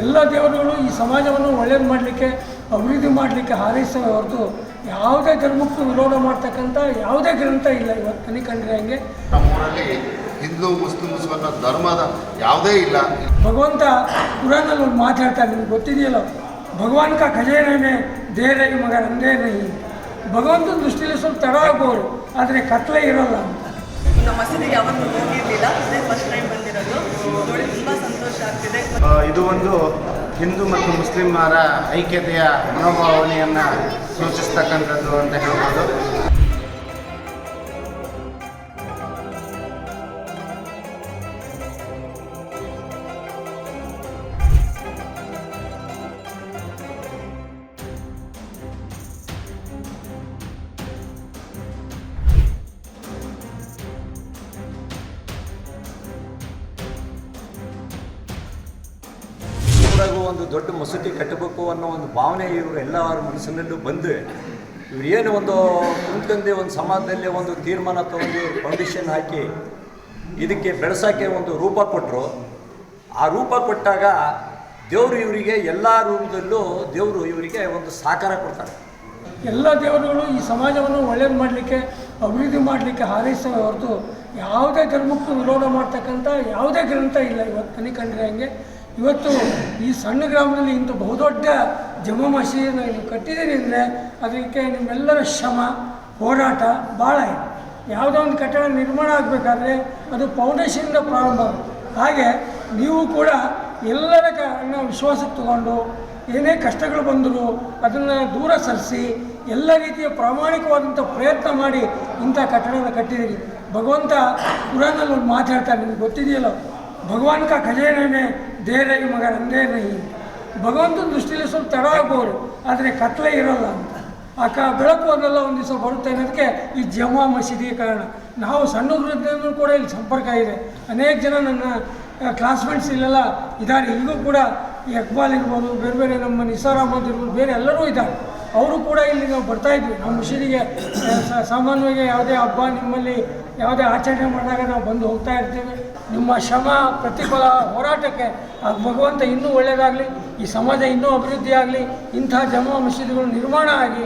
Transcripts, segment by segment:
ಎಲ್ಲ ದೇವರುಗಳು ಈ ಸಮಾಜವನ್ನು ಒಳ್ಳೇದು ಮಾಡಲಿಕ್ಕೆ ಅಭಿವೃದ್ಧಿ ಮಾಡಲಿಕ್ಕೆ ಹಾರೈಸ್ತವೆ ಹೊರತು ಯಾವುದೇ ಧರ್ಮಕ್ಕೂ ವಿರೋಧ ಮಾಡ್ತಕ್ಕಂಥ ಯಾವುದೇ ಗ್ರಂಥ ಇಲ್ಲ ಇವತ್ತು ನನಗೆ ಕಂಡ್ರೆ ಹಂಗೆ? ನಮ್ಮೂರಲ್ಲಿ ಹಿಂದೂ ಮುಸ್ಲಿಮ್ಸ್ ಅನ್ನೋ ಧರ್ಮದ ಯಾವುದೇ ಇಲ್ಲ. ಭಗವಂತ ಕುರಾನಲ್ಲಿ ಒಂದು ಮಾತು ಹೇಳ್ತಾರೆ ನಿಮ್ಗೆ ಗೊತ್ತಿದೆಯಲ್ಲ? ಭಗವಾನ್ ಕಾ ಖಜಾನೆ ಮಗ ನಂದೇ ರಹಿ ಭಗವಂತನ ದೃಷ್ಟಿಯಲ್ಲಿ ಸ್ವಲ್ಪ ತಡ ಆಗ್ಬೋದು ಆದರೆ ಕತ್ಲೆ ಇರೋಲ್ಲ ಅಂತ. ನಮ್ಮ ಮಸೀದಿಗೆ ಯಾವತ್ತೂ ಹೋಗಿರಲಿಲ್ಲ ಇದೇ ಫಸ್ಟ್ ಟೈಮ್ ಬಂದಿರೋದು. ಇದು ಒಂದು ಹಿಂದೂ ಮತ್ತು ಮುಸ್ಲಿಮರ ಐಕ್ಯತೆಯ ಮನೋಭಾವನೆಯನ್ನು ಸೂಚಿಸ್ತಕ್ಕಂಥದ್ದು ಅಂತ ಹೇಳ್ಬೋದು. ಒಂದು ದೊಡ್ಡ ಮಸೂತಿ ಕಟ್ಟಬೇಕು ಅನ್ನೋ ಒಂದು ಭಾವನೆ ಇವರು ಎಲ್ಲರ ಮನಸ್ಸಿನಲ್ಲೂ ಬಂದು ಇವ್ರು ಏನು ಒಂದು ಕುಂತ್ಕಂದು ಒಂದು ಸಮಾಜದಲ್ಲಿ ಒಂದು ತೀರ್ಮಾನ ತಗೊಂಡು ಫೌಂಡೇಶನ್ ಹಾಕಿ ಇದಕ್ಕೆ ಬೆಳೆಸೋಕ್ಕೆ ಒಂದು ರೂಪ ಕೊಟ್ಟರು ಆ ರೂಪ ಕೊಟ್ಟಾಗ ದೇವರು ಇವರಿಗೆ ಎಲ್ಲ ರೂಪದಲ್ಲೂ ದೇವರು ಇವರಿಗೆ ಒಂದು ಸಹಕಾರ ಕೊಡ್ತಾರೆ. ಎಲ್ಲ ದೇವರುಗಳು ಈ ಸಮಾಜವನ್ನು ಒಳ್ಳೇದು ಮಾಡಲಿಕ್ಕೆ, ಅಭಿವೃದ್ಧಿ ಮಾಡಲಿಕ್ಕೆ ಹಾರೈಸ್ತವೆ ಹೊರತು ಯಾವುದೇ ಧರ್ಮಕ್ಕೂ ವಿರೋಧ ಮಾಡ್ತಕ್ಕಂಥ ಯಾವುದೇ ಗ್ರಂಥ ಇಲ್ಲ ಇವತ್ತು ಕಂಡ್ರೆ ಹಂಗೆ. ಇವತ್ತು ಈ ಸಣ್ಣ ಗ್ರಾಮದಲ್ಲಿ ಇಂಥ ಬಹುದೊಡ್ಡ ಜಮಾ ಮಸೀದಿಯನ್ನು ನೀವು ಕಟ್ಟಿದ್ದೀರಿ ಅಂದರೆ ಅದಕ್ಕೆ ನಿಮ್ಮೆಲ್ಲರ ಶ್ರಮ, ಹೋರಾಟ ಭಾಳ ಇದೆ. ಯಾವುದೋ ಒಂದು ಕಟ್ಟಡ ನಿರ್ಮಾಣ ಆಗಬೇಕಾದ್ರೆ ಅದು ಫೌಂಡೇಶನಿಂದ ಪ್ರಾರಂಭ ಆಗುತ್ತೆ. ಹಾಗೆ ನೀವು ಕೂಡ ಎಲ್ಲರ ಕಾರಣ ವಿಶ್ವಾಸಕ್ಕೆ ತಗೊಂಡು ಏನೇ ಕಷ್ಟಗಳು ಬಂದರೂ ಅದನ್ನು ದೂರ ಸರಿಸಿ ಎಲ್ಲ ರೀತಿಯ ಪ್ರಾಮಾಣಿಕವಾದಂಥ ಪ್ರಯತ್ನ ಮಾಡಿ ಇಂಥ ಕಟ್ಟಡನ ಕಟ್ಟಿದ್ದೀರಿ. ಭಗವಂತ ಕುರಾನಲ್ಲಿ ಒಂದು ಮಾತಾಡ್ತಾರೆ ನಿಮ್ಗೆ ಗೊತ್ತಿದೆಯಲ್ಲ? ಭಗವಾನ್ ಕಾ ದೇ ರಹಿ ಮಗ ನಂದೇ ಭಗವಂತನ ದೃಷ್ಟಿಯಲ್ಲಿ ಸ್ವಲ್ಪ ತಡ ಆಗ್ಬೋದು ಆದರೆ ಕತ್ಲೆ ಇರೋಲ್ಲ ಅಂತ. ಆ ಕ ಬೆಳಕು ಅನ್ನೆಲ್ಲ ಒಂದು ದಿವಸ ಬರುತ್ತೆ ಅನ್ನೋದಕ್ಕೆ ಈ ಜಮಾ ಮಸೀದಿ ಕಾರಣ. ನಾವು ಸಣ್ಣ ವೃದ್ಧರು ಕೂಡ ಇಲ್ಲಿ ಸಂಪರ್ಕ ಇದೆ. ಅನೇಕ ಜನ ನನ್ನ ಕ್ಲಾಸ್ಮೇಟ್ಸ್ ಇಲ್ಲೆಲ್ಲ ಇದ್ದಾರೆ. ಈಗೂ ಕೂಡ ಈ ಅಕ್ಬಾಲ್ ಇರ್ಬೋದು, ಬೇರೆ ಬೇರೆ ನಮ್ಮ ನಿಸಾರ್ ಅಹಮದ್ ಇರ್ಬೋದು, ಬೇರೆ ಎಲ್ಲರೂ ಇದ್ದಾರೆ. ಅವರು ಕೂಡ ಇಲ್ಲಿ ನಾವು ಬರ್ತಾ ಇದ್ವಿ. ನಮ್ಮ ಮಸೀದಿಗೆ ಸಾಮಾನ್ಯವಾಗಿ ಯಾವುದೇ ಹಬ್ಬ ನಿಮ್ಮಲ್ಲಿ ಯಾವುದೇ ಆಚರಣೆ ಮಾಡಿದಾಗ ನಾವು ಬಂದು ಹೋಗ್ತಾ ಇರ್ತೀವಿ. ನಿಮ್ಮ ಶ್ರಮ, ಪ್ರತಿಫಲ ಹೋರಾಟಕ್ಕೆ ಆ ಭಗವಂತ ಇನ್ನೂ ಒಳ್ಳೆಯದಾಗಲಿ, ಈ ಸಮಾಜ ಇನ್ನೂ ಅಭಿವೃದ್ಧಿಯಾಗಲಿ ಇಂತಹ ಜಮಾ ಮಸೀದಿಗಳು ನಿರ್ಮಾಣ ಆಗಿ.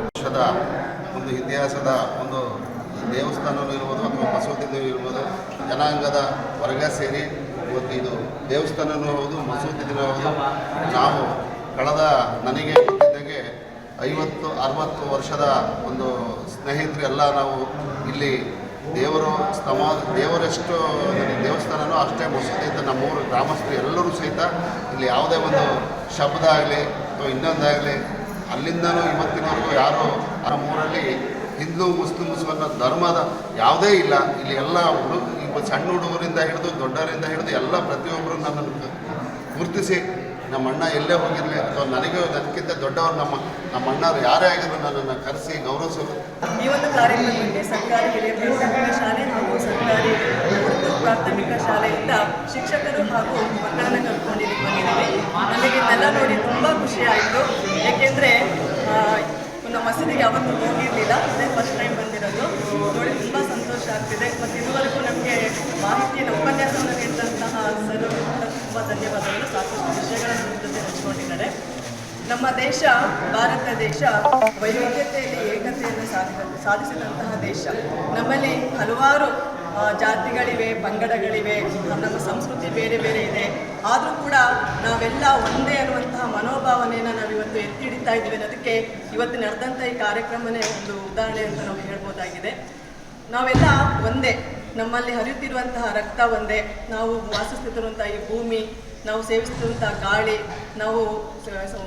ಒಂದು ಇತಿಹಾಸದ ಒಂದು ದೇವಸ್ಥಾನವೂ ಇರ್ಬೋದು ಅಥವಾ ಮಸೂದಿನೂ ಇರ್ಬೋದು, ಜನಾಂಗದ ವರ್ಗ ಸೇರಿ ಇವತ್ತು ಇದು ದೇವಸ್ಥಾನವೂ ಹೌದು ಮಸೂದಿನೂ ಹೌದು. ನಾವು ಕಳೆದ ನನಗೆ ಇದ್ದಂತೆ ಐವತ್ತು, ಅರವತ್ತು ವರ್ಷದ ಒಂದು ಸ್ನೇಹಿತರೆಲ್ಲ ನಾವು ಇಲ್ಲಿ ದೇವರು ಸ್ತಮ ದೇವರೆಷ್ಟು ದೇವಸ್ಥಾನನೂ ಅಷ್ಟೇ ಮಸೂದಿ ಅಂತ ನಮ್ಮೂರು ಗ್ರಾಮಸ್ಥರು ಎಲ್ಲರೂ ಸಹಿತ ಇಲ್ಲಿ ಯಾವುದೇ ಒಂದು ಶಬ್ದ ಆಗಲಿ ಅಥವಾ ಇನ್ನೊಂದಾಗಲಿ ಅಲ್ಲಿಂದನೂ ಇವತ್ತಿನವರೆಗೂ ಯಾರು ನಮ್ಮೂರಲ್ಲಿ ಹಿಂದೂ ಮುಸ್ಲಿಮ್ಸ್ ಅನ್ನೋ ಧರ್ಮದ ಯಾವುದೇ ಇಲ್ಲ. ಇಲ್ಲಿ ಎಲ್ಲ ಹುಡುಗ ಸಣ್ಣ ಹುಡುಗರಿಂದ ಹಿಡಿದು ದೊಡ್ಡವರಿಂದ ಹಿಡಿದು ಎಲ್ಲ ಪ್ರತಿಯೊಬ್ಬರು ನನ್ನನ್ನು ಗುರುತಿಸಿ ನಮ್ಮ ಅಣ್ಣ ಎಲ್ಲೇ ಹೋಗಿರಲಿ, ಅಥವಾ ನನಗೆ ನನಗಿಂತ ದೊಡ್ಡವರು ನಮ್ಮ ನಮ್ಮ ಅಣ್ಣವ್ರು ಯಾರೇ ಆಗಿದ್ರು ನನ್ನನ್ನು ಕರೆಸಿ ಗೌರವಿಸೋದು ಈ ಒಂದು ಕಾರ್ಯಕ್ರಮಕ್ಕೆ ಸರ್ಕಾರಿ ಪ್ರಾಥಮಿಕ ಶಾಲೆ ಹಾಗೂ ಸರ್ಕಾರಿ ಉರ್ದು ಪ್ರಾಥಮಿಕ ಶಾಲೆಯಿಂದ ಶಿಕ್ಷಕರು ಹಾಗೂ ಮಕ್ಕಳನ್ನ ಕರ್ಕೊಂಡು ಇಲ್ಲಿ ಬಂದಿದ್ದೀವಿ. ನನಗೆ ಇದನ್ನೆಲ್ಲ ನೋಡಿ ತುಂಬ ಖುಷಿ ಆಯಿತು. ಯಾಕೆಂದ್ರೆ ನಮ್ಮ ಮಸೀದಿಗೆ ಯಾವತ್ತೂ ಹೋಗಿರಲಿಲ್ಲ. ಅದೇ ಫಸ್ಟ್ ಟೈಮ್ ಬಂದಿರೋದು. ನೋಡಿ ತುಂಬ ಸಂತೋಷ ಆಗ್ತಿದೆ. ಮತ್ತು ನಮ್ಮ ದೇಶ, ಭಾರತ ದೇಶ, ವೈವಿಧ್ಯತೆಯಲ್ಲಿ ಏಕತೆಯನ್ನು ಸಾಧಿಸ ಸಾಧಿಸಿದಂತಹ ದೇಶ. ನಮ್ಮಲ್ಲಿ ಹಲವಾರು ಜಾತಿಗಳಿವೆ, ಪಂಗಡಗಳಿವೆ, ನಮ್ಮ ಸಂಸ್ಕೃತಿ ಬೇರೆ ಬೇರೆ ಇದೆ. ಆದರೂ ಕೂಡ ನಾವೆಲ್ಲ ಒಂದೇ ಅನ್ನುವಂತಹ ಮನೋಭಾವನೆಯನ್ನು ನಾವು ಇವತ್ತು ಎತ್ತಿ ಹಿಡಿತಾ ಇದ್ದೀವಿ ಅನ್ನೋದಕ್ಕೆ ಇವತ್ತು ನಡೆದಂಥ ಈ ಕಾರ್ಯಕ್ರಮನೇ ಒಂದು ಉದಾಹರಣೆ ಅಂತ ನಾವು ಹೇಳ್ಬೋದಾಗಿದೆ. ನಾವೆಲ್ಲ ಒಂದೇ, ನಮ್ಮಲ್ಲಿ ಹರಿಯುತ್ತಿರುವಂತಹ ರಕ್ತ ಒಂದೇ. ನಾವು ವಾಸಿಸ್ತಿರುವಂತಹ ಈ ಭೂಮಿ ನಾವು ಸೇವಿಸ್ತಿರುವಂಥ ಗಾಳಿ, ನಾವು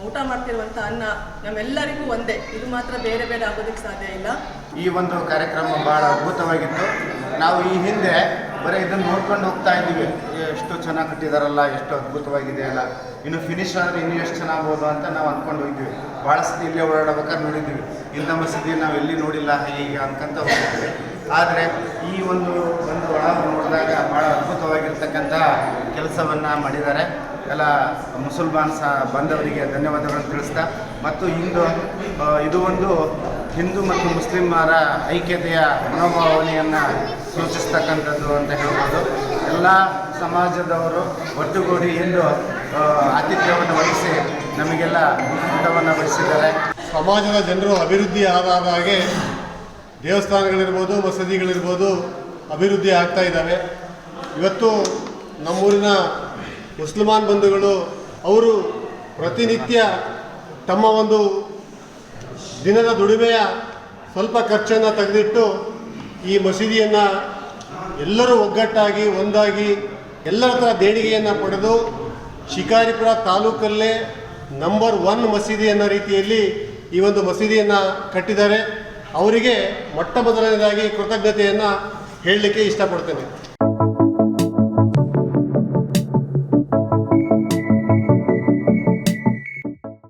ಊಟ ಮಾಡ್ತಿರುವಂಥ ಅನ್ನ ನಮ್ಮೆಲ್ಲರಿಗೂ ಒಂದೇ. ಇದು ಮಾತ್ರ ಬೇರೆ ಬೇರೆ ಆಗೋದಕ್ಕೆ ಸಾಧ್ಯ ಇಲ್ಲ. ಈ ಒಂದು ಕಾರ್ಯಕ್ರಮ ಬಹಳ ಅದ್ಭುತವಾಗಿತ್ತು. ನಾವು ಈ ಹಿಂದೆ ಬರೀ ಇದನ್ನು ನೋಡ್ಕೊಂಡು ಹೋಗ್ತಾ ಇದ್ದೀವಿ. ಎಷ್ಟು ಚೆನ್ನಾಗಿ ಕಟ್ಟಿದಾರಲ್ಲ, ಎಷ್ಟು ಅದ್ಭುತವಾಗಿದೆ ಅಲ್ಲ ಇನ್ನು ಫಿನಿಶ್ ಆದರೆ ಇನ್ನೂ ಎಷ್ಟು ಚೆನ್ನಾಗ್ಬೋದು ಅಂತ ನಾವು ಅಂದ್ಕೊಂಡು ಹೋಗಿದ್ವಿ. ಭಾಳ ಸತಿ ಇಲ್ಲೇ ಓಡಾಡ್ಬೇಕಾದ್ರೆ ನೋಡಿದ್ದೀವಿ. ಇಂಥ ಮಸೀದಿ ನಾವು ಎಲ್ಲಿ ನೋಡಿಲ್ಲ, ಹೀಗೆ ಅನ್ಕೊಂತ ಹೋಗಿದ್ವಿ. ಆದರೆ ಈ ಒಂದು ಒಂದು ಒಳ ನೋಡಿದಾಗ ಭಾಳ ಅದ್ಭುತವಾಗಿರ್ತಕ್ಕಂಥ ಕೆಲಸವನ್ನು ಮಾಡಿದ್ದಾರೆ. ಎಲ್ಲ ಮುಸಲ್ಮಾನ್ ಸಹ ಬಂದವರಿಗೆ ಧನ್ಯವಾದಗಳನ್ನು ತಿಳಿಸ್ತಾ, ಮತ್ತು ಇಂದು ಇದು ಒಂದು ಹಿಂದೂ ಮತ್ತು ಮುಸ್ಲಿಮರ ಐಕ್ಯತೆಯ ಮನೋಭಾವನೆಯನ್ನು ಸೂಚಿಸ್ತಕ್ಕಂಥದ್ದು ಅಂತ ಹೇಳ್ಬೋದು. ಎಲ್ಲ ಸಮಾಜದವರು ಒಟ್ಟುಗೂಡಿ ಎಂದು ಆತಿಥ್ಯವನ್ನು ವಹಿಸಿ ನಮಗೆಲ್ಲ ಊಟವನ್ನು ಬಡಿಸಿದ್ದಾರೆ. ಸಮಾಜದ ಜನರು ಅಭಿವೃದ್ಧಿ ಆದಾದ ಹಾಗೆ ದೇವಸ್ಥಾನಗಳಿರ್ಬೋದು, ಮಸೀದಿಗಳಿರ್ಬೋದು ಅಭಿವೃದ್ಧಿ ಆಗ್ತಾ ಇದ್ದಾವೆ. ಇವತ್ತು ನಮ್ಮೂರಿನ ಮುಸ್ಲಿಮಾನ್ ಬಂಧುಗಳು, ಅವರು ಪ್ರತಿನಿತ್ಯ ತಮ್ಮ ಒಂದು ದಿನದ ದುಡಿಮೆಯ ಸ್ವಲ್ಪ ಖರ್ಚನ್ನು ತೆಗೆದಿಟ್ಟು ಈ ಮಸೀದಿಯನ್ನು ಎಲ್ಲರೂ ಒಗ್ಗಟ್ಟಾಗಿ, ಒಂದಾಗಿ, ಎಲ್ಲರ ಥರ ದೇಣಿಗೆಯನ್ನು ಪಡೆದು ಶಿಕಾರಿಪುರ ತಾಲೂಕಲ್ಲೇ ನಂಬರ್ ಒನ್ ಮಸೀದಿ ಅನ್ನೋ ರೀತಿಯಲ್ಲಿ ಈ ಒಂದು ಮಸೀದಿಯನ್ನು ಕಟ್ಟಿದ್ದಾರೆ. ಅವರಿಗೆ ಮೊಟ್ಟ ಮೊದಲನೇದಾಗಿ ಕೃತಜ್ಞತೆಯನ್ನು ಹೇಳಲಿಕ್ಕೆ ಇಷ್ಟಪಡ್ತೇನೆ.